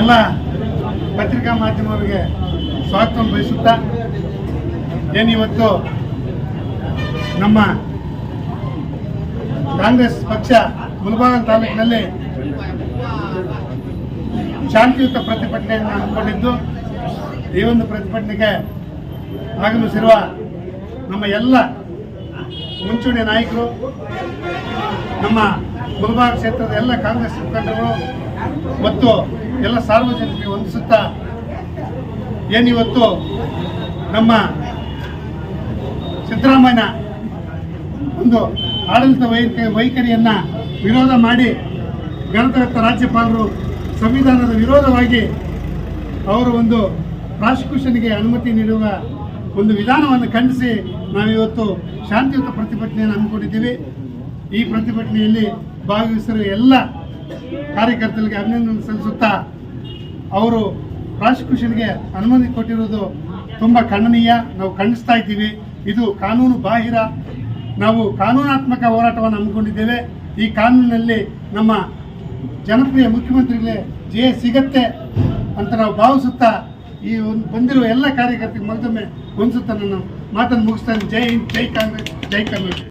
ಎಲ್ಲ ಪತ್ರಿಕಾ ಮಾಧ್ಯಮವರಿಗೆ ಸ್ವಾಗತವನ್ನು ಬಯಸುತ್ತಾ ಏನಿವತ್ತು ನಮ್ಮ ಕಾಂಗ್ರೆಸ್ ಪಕ್ಷ ಮುಳಬಾಗ ತಾಲೂಕಿನಲ್ಲಿ ಶಾಂತಿಯುತ ಪ್ರತಿಭಟನೆಯನ್ನು ಹಮ್ಮಿಕೊಂಡಿದ್ದು, ಈ ಒಂದು ಪ್ರತಿಭಟನೆಗೆ ಆಗಮಿಸಿರುವ ನಮ್ಮ ಎಲ್ಲ ಮುಂಚೂಣಿ ನಾಯಕರು, ನಮ್ಮ ಮುಳಬಾಗ ಕ್ಷೇತ್ರದ ಎಲ್ಲ ಕಾಂಗ್ರೆಸ್ ಮುಖಂಡರು ಮತ್ತು ಎಲ್ಲ ಸಾರ್ವಜನಿಕರಿಗೆ ವಂದಿಸುತ್ತಾ ಏನಿವತ್ತು ನಮ್ಮ ಸಿದ್ದರಾಮಯ್ಯ ಒಂದು ಆಡಳಿತ ವೈಖ ವೈಖರಿಯನ್ನ ವಿರೋಧ ಮಾಡಿ ಗಣತಂತ್ರ ರಾಜ್ಯಪಾಲರು ಸಂವಿಧಾನದ ವಿರೋಧವಾಗಿ ಅವರು ಒಂದು ಪ್ರಾಸಿಕ್ಯೂಷನ್ಗೆ ಅನುಮತಿ ನೀಡುವ ಒಂದು ವಿಧಾನವನ್ನು ಖಂಡಿಸಿ ನಾವಿವತ್ತು ಶಾಂತಿಯುತ ಪ್ರತಿಭಟನೆಯನ್ನು ಹಮ್ಮಿಕೊಂಡಿದ್ದೀವಿ. ಈ ಪ್ರತಿಭಟನೆಯಲ್ಲಿ ಭಾಗವಹಿಸಿರುವ ಎಲ್ಲ ಕಾರ್ಯಕರ್ತರಿಗೆ ಅಭಿನಂದನೆ ಸಲ್ಲಿಸುತ್ತಾ ಅವರು ಪ್ರಾಸಿಕ್ಯೂಷನ್ಗೆ ಅನುಮತಿ ಕೊಟ್ಟಿರೋದು ತುಂಬ ಖಂಡನೀಯ. ನಾವು ಖಂಡಿಸ್ತಾ ಇದ್ದೀವಿ. ಇದು ಕಾನೂನು ಬಾಹಿರ. ನಾವು ಕಾನೂನಾತ್ಮಕ ಹೋರಾಟವನ್ನು ಹಮ್ಮಿಕೊಂಡಿದ್ದೇವೆ. ಈ ಕಾನೂನಿನಲ್ಲಿ ನಮ್ಮ ಜನಪ್ರಿಯ ಮುಖ್ಯಮಂತ್ರಿಗಳೇ ಜಯ ಸಿಗತ್ತೆ ಅಂತ ನಾವು ಭಾವಿಸುತ್ತಾ ಈ ಒಂದು ಬಂದಿರುವ ಎಲ್ಲ ಕಾರ್ಯಕರ್ತರಿಗೆ ಮತ್ತೊಮ್ಮೆ ಹೊಂದಿಸುತ್ತಾ ನಾನು ಮಾತನ್ನು ಮುಗಿಸ್ತಾನೆ. ಜೈ ಹಿಂದ್, ಜೈ ಕಾಂಗ್ರೆಸ್, ಜೈ ಕರ್ನಾಟಕ.